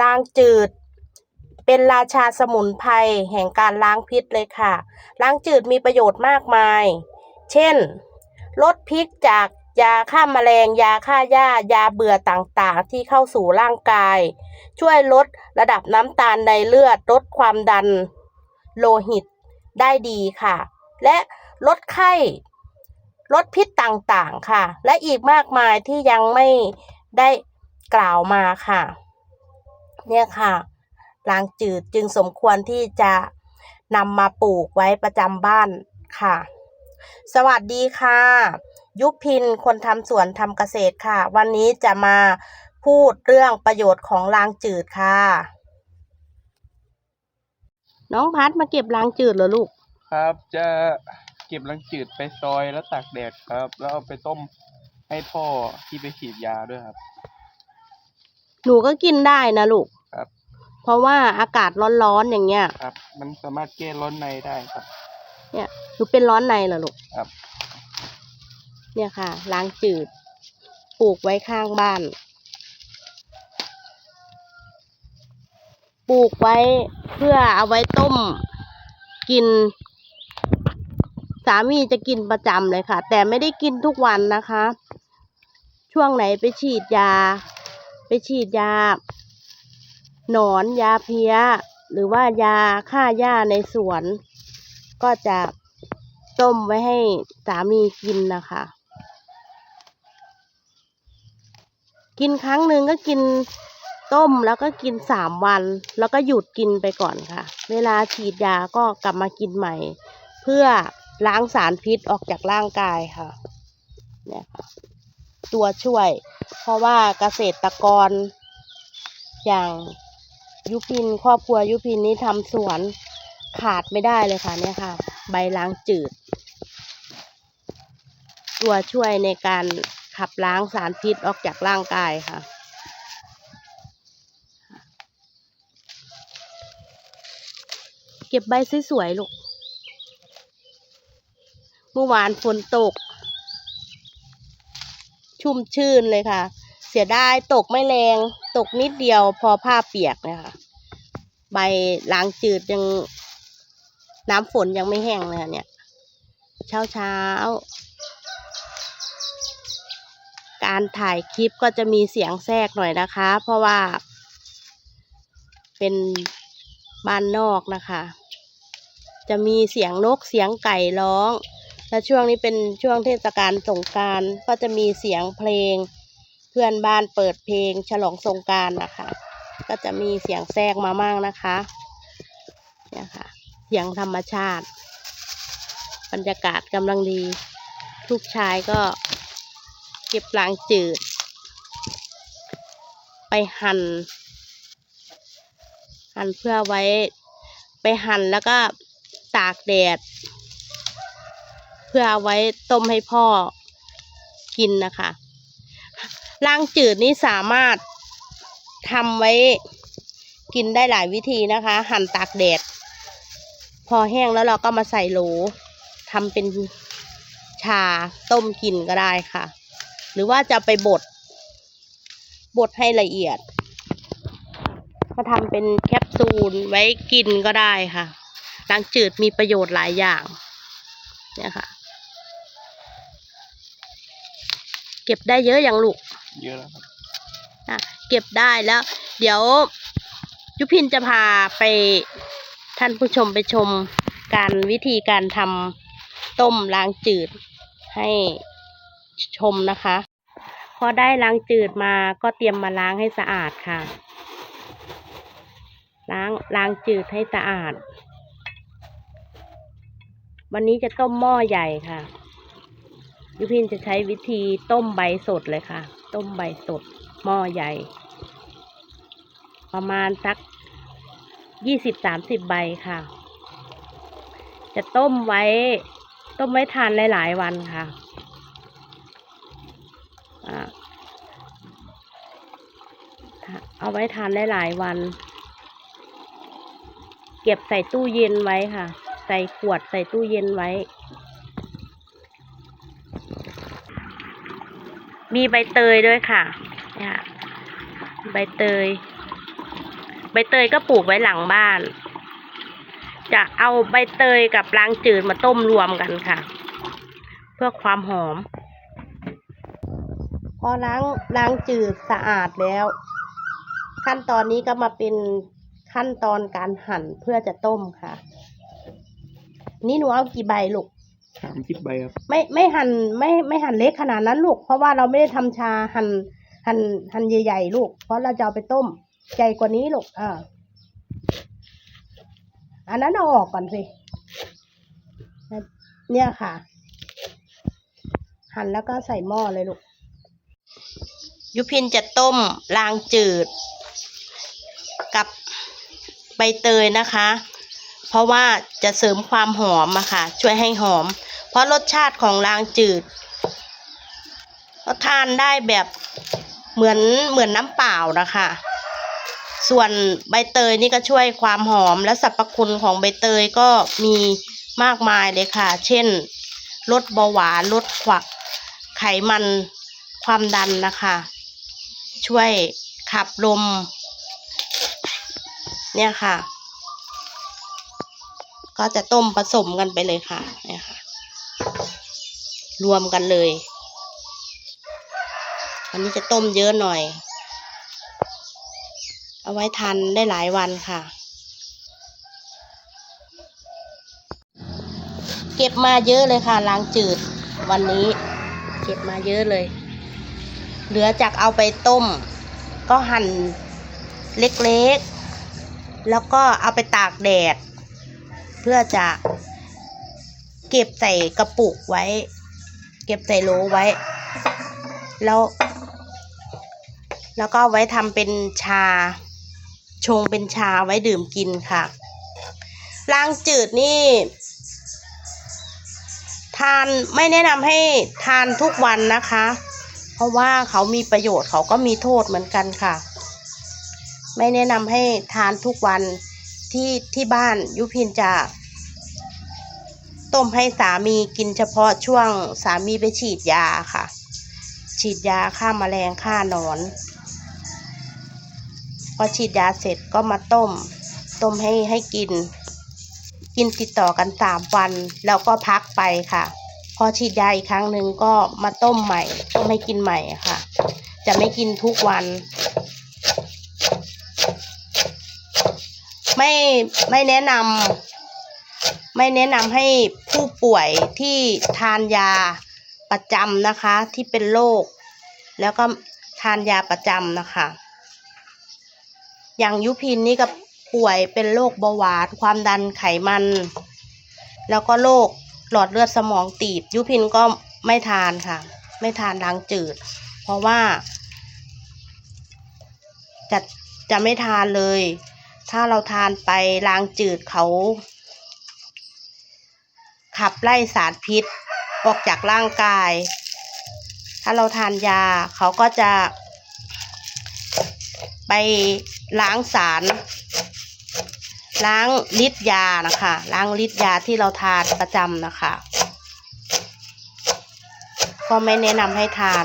ล้างจืด เป็นราชาสมุนไพรแห่งการล้างพิษเลยค่ะ ล้างจืดมีประโยชน์มากมาย เช่น ลดพิษจากยาฆ่าแมลง ยาฆ่าหญ้า ยาเบื่อต่างๆ ที่เข้าสู่ร่างกาย ช่วยลดระดับน้ำตาลในเลือด ลดความดันโลหิตได้ดีค่ะ และลดไข้ ลดพิษต่างๆค่ะ และอีกมากมายที่ยังไม่ได้กล่าวมาค่ะ เนี่ยค่ะล้างจืดจึงสมควรที่จะนำมาปลูกไว้ประจำบ้านค่ะ สวัสดีค่ะ ยุพินคนทำสวนทำเกษตรค่ะ วันนี้จะมาพูดเรื่องประโยชน์ของล้างจืดค่ะ น้องพัดมาเก็บล้างจืดเหรอลูก ครับจะเก็บลังจืดไปซอยแล้วตากแดดครับ แล้วเอาไปต้มให้พ่อที่ไปฉีดยาด้วยครับ หนูก็กินได้นะลูกครับ เพราะว่าอากาศร้อนๆอย่างเงี้ย ครับ มันสามารถแก้ร้อนในได้ครับ เนี่ยหนูเป็นร้อนในเหรอลูกครับ เนี่ยค่ะ ล้างจืด ปลูกไว้ข้างบ้าน ปลูกไว้เพื่อเอาไว้ต้มกิน สามีจะกินประจำเลยค่ะ แต่ไม่ได้กินทุกวันนะคะ ช่วงไหนไปฉีดยา ไปฉีดยา หนอนยาเพี้ย หรือว่ายาฆ่าหญ้าในสวน ก็จะต้มไว้ให้สามีกินนะคะ กินครั้งหนึ่งก็กินต้มแล้วก็กินสามวัน แล้วก็หยุดกินไปก่อนค่ะ เวลาฉีดยาก็กลับมากินใหม่ เพื่อล้างสารพิษออกจากร่างกายค่ะเนี่ยค่ะตัวช่วย เพราะว่าเกษตรกรอย่าง ยุพินครอบครัวยุพินนี่ทำสวนขาดไม่ได้เลยค่ะเนี่ยค่ะ ใบล้างจืด ตัวช่วยในการขับล้างสารพิษออกจากร่างกายค่ะ เก็บใบสวยๆลูกเมื่อวานฝนตก ชุ่มชื่นเลยค่ะ เสียดายตกไม่แรง ตกนิดเดียวพอผ้าเปียกนะคะใบล้างจืดยังน้ำฝนยังไม่แห้งเลยค่ะเนี่ยเช้าเช้า การถ่ายคลิปก็จะมีเสียงแทรกหน่อยนะคะ เพราะว่า เป็นบ้านนอกนะคะ จะมีเสียงนกเสียงไก่ร้อง และช่วงนี้เป็นช่วงเทศกาลสงการก็จะมีเสียงเพลง เพื่อนบ้านเปิดเพลงฉลองสงการนะคะ ก็จะมีเสียงแทรกมามั่งนะคะเนี่ยค่ะเสียงธรรมชาติ บรรยากาศกำลังดีทุกชายก็เก็บล้างจืด ไปหั่นหั่นเพื่อไว้ไปหั่นแล้วก็ตากแดด เพื่อเอาไว้ต้มให้พ่อกินนะคะ ล้างจืดนี้สามารถทำไว้กินได้หลายวิธีนะคะ หั่นตากแดด พอแห้งแล้วเราก็มาใส่โหลทำเป็นชาต้มกินก็ได้ค่ะ หรือว่าจะไปบดบดให้ละเอียด มาทำเป็นแคปซูลไว้กินก็ได้ค่ะล้างจืดมีประโยชน์หลายอย่างเนี่ยค่ะ เก็บได้เยอะอย่างลูก เยอะแล้วครับอะเก็บได้แล้ว เดี๋ยวยุพินจะพาไปท่านผู้ชมไปชมการวิธีการทำต้มล้างจืดให้ชมนะคะ พอได้ล้างจืดมาก็เตรียมมาล้างให้สะอาดค่ะ ล้างล้างจืดให้สะอาด วันนี้จะต้มหม้อใหญ่ค่ะยุพินจะใช้วิธีต้มใบสดเลยค่ะ ต้มใบสดหม้อใหญ่ ประมาณสักยี่สิบสามสิบใบค่ะ จะต้มไว้ ต้มไว้ทานหลาย ๆ วันค่ะเอาไว้ทานหลาย ๆ วัน เก็บใส่ตู้เย็นไว้ค่ะ ใส่ขวดใส่ตู้เย็นไว้ มีใบเตยด้วยค่ะเนี่ยใบเตย ใบเตยก็ปลูกไว้หลังบ้าน จะเอาใบเตยกับลางจืดมาต้มรวมกันค่ะ เพื่อความหอม พอล้างล้างจืดสะอาดแล้ว ขั้นตอนนี้ก็มาเป็นขั้นตอนการหั่นเพื่อจะต้มค่ะ นี่หนูเอากี่ใบลูก สามสิบใบครับ ไม่ไม่หั่นไม่ไม่หั่นเล็กขนาดนั้นลูก เพราะว่าเราไม่ได้ทำชาหั่นหั่นหั่นใหญ่ๆลูก เพราะเราจะเอาไปต้มใหญ่กว่านี้ลูกอ่าอันนั้นเอาออกก่อนสิ เนี่ยค่ะ หั่นแล้วก็ใส่หม้อเลยลูก ยุพินจะต้มลางจืด กับใบเตยนะคะ เพราะว่าจะเสริมความหอมอะค่ะ ช่วยให้หอม เพราะรสชาติของลางจืดก็ทานได้แบบเหมือนเหมือนน้ำเปล่านะคะ ส่วนใบเตยนี่ก็ช่วยความหอมและสรรพคุณของใบเตยก็มีมากมายเลยค่ะ เช่นลดเบาหวานลดขวักไขมันความดันนะคะ ช่วยขับลม เนี่ยค่ะ ก็จะต้มผสมกันไปเลยค่ะเนี่ยค่ะ รวมกันเลย อันนี้จะต้มเยอะหน่อย เอาไว้ทานได้หลายวันค่ะ เก็บมาเยอะเลยค่ะล้างจืดวันนี้ เก็บมาเยอะเลย เหลือจากเอาไปต้ม ก็หั่นเล็กๆ แล้วก็เอาไปตากแดด เพื่อจะเก็บใส่กระปุกไว้ เก็บใส่โหลไว้ แล้ว แล้วก็ไว้ทำเป็นชา ชงเป็นชาไว้ดื่มกินค่ะลางจืดนี่ ทานไม่แนะนำให้ทานทุกวันนะคะ เพราะว่าเขามีประโยชน์เขาก็มีโทษเหมือนกันค่ะ ไม่แนะนำให้ทานทุกวันที่ที่บ้านยุพินจะ ต้มให้สามีกินเฉพาะช่วงสามีไปฉีดยาค่ะ ฉีดยาฆ่าแมลงฆ่านอน พอฉีดยาเสร็จก็มาต้ม ต้มให้ให้กิน กินติดต่อกันสามวัน แล้วก็พักไปค่ะ พอฉีดยาอีกครั้งหนึ่งก็มาต้มใหม่ ต้มให้กินใหม่ค่ะ จะไม่กินทุกวันไม่ไม่แนะนำ ไม่แนะนำให้ผู้ป่วยที่ทานยาประจำนะคะที่เป็นโรคแล้วก็ทานยาประจำนะคะ อย่างยุพินนี่ก็ป่วยเป็นโรคเบาหวานความดันไขมัน แล้วก็โรคหลอดเลือดสมองตีบ ยุพินก็ไม่ทานค่ะ ไม่ทานล้างจืด เพราะว่า จะจะไม่ทานเลย ถ้าเราทานไปล้างจืดเขา ขับไล่สารพิษออกจากร่างกาย ถ้าเราทานยาเขาก็จะ ไปล้างสาร ล้างฤทธิ์ยานะคะ ล้างฤทธิ์ยาที่เราทานประจำนะคะ ก็ไม่แนะนำให้ทาน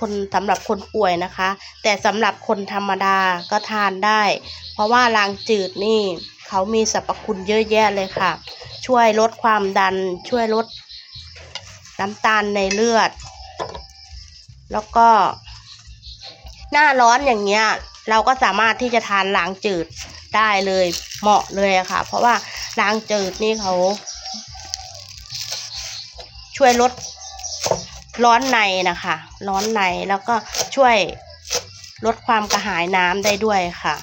คนสำหรับคนป่วยนะคะ แต่สำหรับคนธรรมดาก็ทานได้ เพราะว่าลางจืดนี่ เขามีสรรพคุณเยอะแยะเลยค่ะ ช่วยลดความดัน ช่วยลดน้ำตาลในเลือด แล้วก็ หน้าร้อนอย่างเงี้ย เราก็สามารถที่จะทานล้างจืดได้เลยเหมาะเลยค่ะ เพราะว่าล้างจืดนี่เขา ช่วยลดร้อนในนะคะ ร้อนในแล้วก็ช่วยลดความกระหายน้ำได้ด้วยค่ะ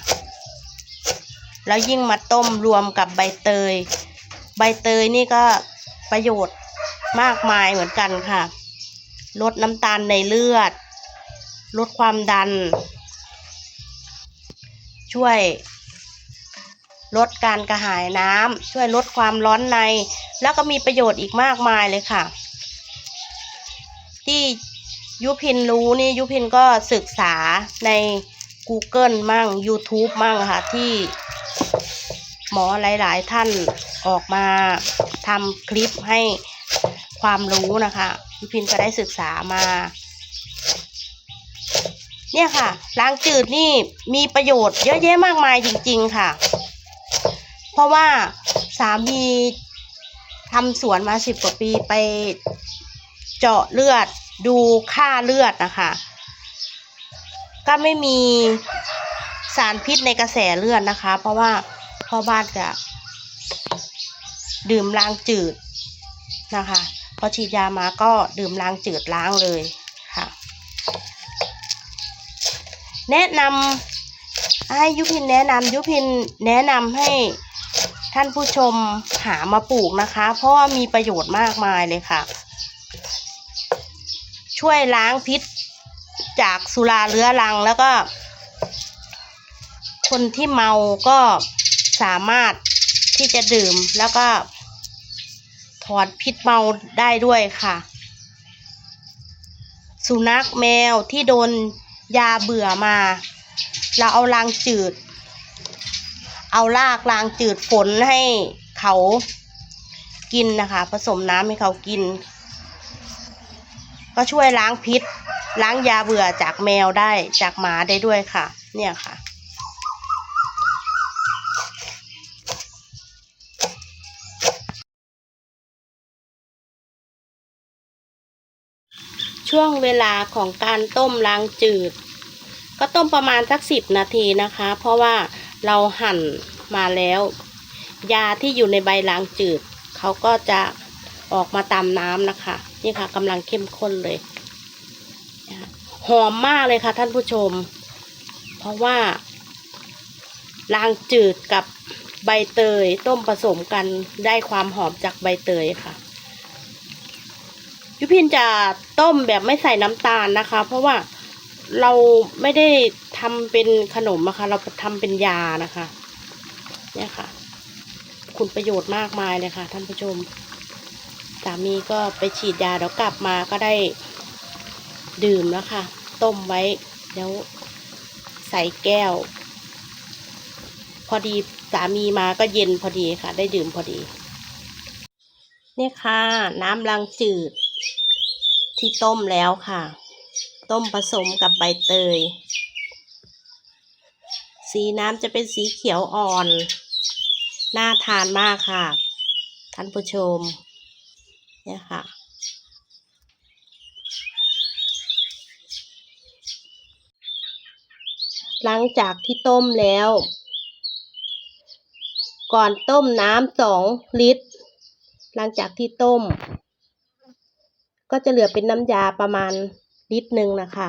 แล้วยิ่งมาต้มรวมกับใบเตย ใบเตยนี่ก็ประโยชน์มากมายเหมือนกันค่ะ ลดน้ำตาลในเลือด ลดความดัน ช่วยลดการกระหายน้ำช่วยลดความร้อนใน แล้วก็มีประโยชน์อีกมากมายเลยค่ะ ที่ยุพินรู้นี่ยุพินก็ศึกษาใน Google มั่ง YouTube มั่งค่ะที่ หมอหลาย ๆ ท่านออกมาทำคลิปให้ความรู้นะคะยุพินก็ได้ศึกษามา เนี่ยค่ะ ล้างจืดนี่มีประโยชน์เยอะแยะมากมายจริง ๆ ค่ะ เพราะว่าสามีทำสวนมาสิบกว่าปีไปเจาะเลือดดูค่าเลือดนะคะ ก็ไม่มี สารพิษในกระแสเลือดนะคะ เพราะว่าพ่อบ้านจะดื่มล้างจืดนะคะพอฉีดยามาก็ดื่มล้างจืดล้างเลยค่ะ แนะนำให้ยุพินแนะนำยุพินแนะนำให้ท่านผู้ชมหามาปลูกนะคะ เพราะว่ามีประโยชน์มากมายเลยค่ะ ช่วยล้างพิษจากสุราเรื้อรังแล้วก็ คนที่เมาก็สามารถที่จะดื่มแล้วก็ ถอนพิษเมาได้ด้วยค่ะ สุนัขแมวที่โดนยาเบื่อมา เราเอาลางจืด เอารากลางจืดฝนให้เขากินนะคะ ผสมน้ำให้เขากิน ก็ช่วยล้างพิษล้างยาเบื่อจากแมวได้จากหมาได้ด้วยค่ะ เนี่ยค่ะ ช่วงเวลาของการต้มล้างจืด ก็ต้มประมาณสักสิบนาทีนะคะ เพราะว่าเราหั่นมาแล้ว ยาที่อยู่ในใบล้างจืด เขาก็จะออกมาตามน้ำนะคะ นี่ค่ะกำลังเข้มข้นเลย หอมมากเลยค่ะท่านผู้ชม เพราะว่าล้างจืดกับใบเตยต้มผสมกันได้ความหอมจากใบเตยค่ะ ยุพินจะต้มแบบไม่ใส่น้ำตาลนะคะ เพราะว่าเราไม่ได้ทำเป็นขนมนะคะ เราทำเป็นยานะคะ เนี่ยค่ะ คุณประโยชน์มากมายเลยค่ะ ท่านผู้ชมสามีก็ไปฉีดยาแล้วกลับมาก็ได้ดื่มแล้วค่ะ ต้มไว้แล้วใส่แก้ว พอดีสามีมาก็เย็นพอดีค่ะ ได้ดื่มพอดี เนี่ยค่ะ น้ำลังจืด ที่ต้มแล้วค่ะ ต้มผสมกับใบเตย สีน้ำจะเป็นสีเขียวอ่อน น่าทานมากค่ะ ท่านผู้ชม เนี่ยค่ะหลังจากที่ต้มแล้ว ก่อนต้มน้ำสองลิตร หลังจากที่ต้ม ก็จะเหลือเป็นน้ำยาประมาณลิตรหนึ่งนะคะ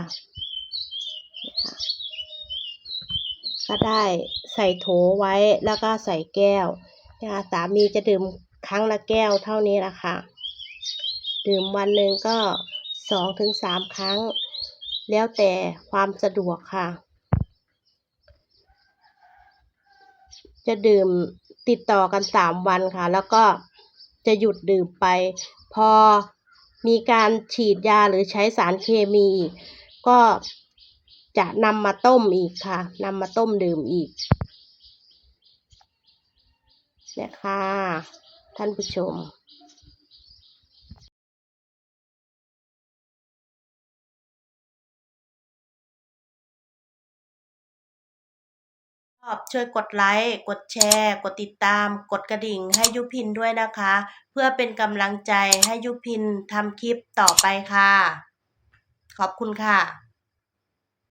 ก็ได้ใส่โถไว้แล้วก็ใส่แก้วนะคะสามีจะดื่มครั้งละแก้วเท่านี้ละค่ะ ดื่มวันหนึ่งก็สองถึงสามครั้ง แล้วแต่ความสะดวกค่ะ จะดื่มติดต่อกันสามวันค่ะ แล้วก็จะหยุดดื่มไป พอ มีการฉีดยาหรือใช้สารเคมีอีก ก็จะนำมาต้มอีกค่ะนำมาต้มดื่มอีกเนี่ยค่ะท่านผู้ชม ชอบช่วยกดไลค์ กดแชร์ กดติดตาม กดกระดิ่งให้ยุพินด้วยนะคะ เพื่อเป็นกำลังใจให้ยุพินทำคลิปต่อไปค่ะ ขอบคุณค่ะ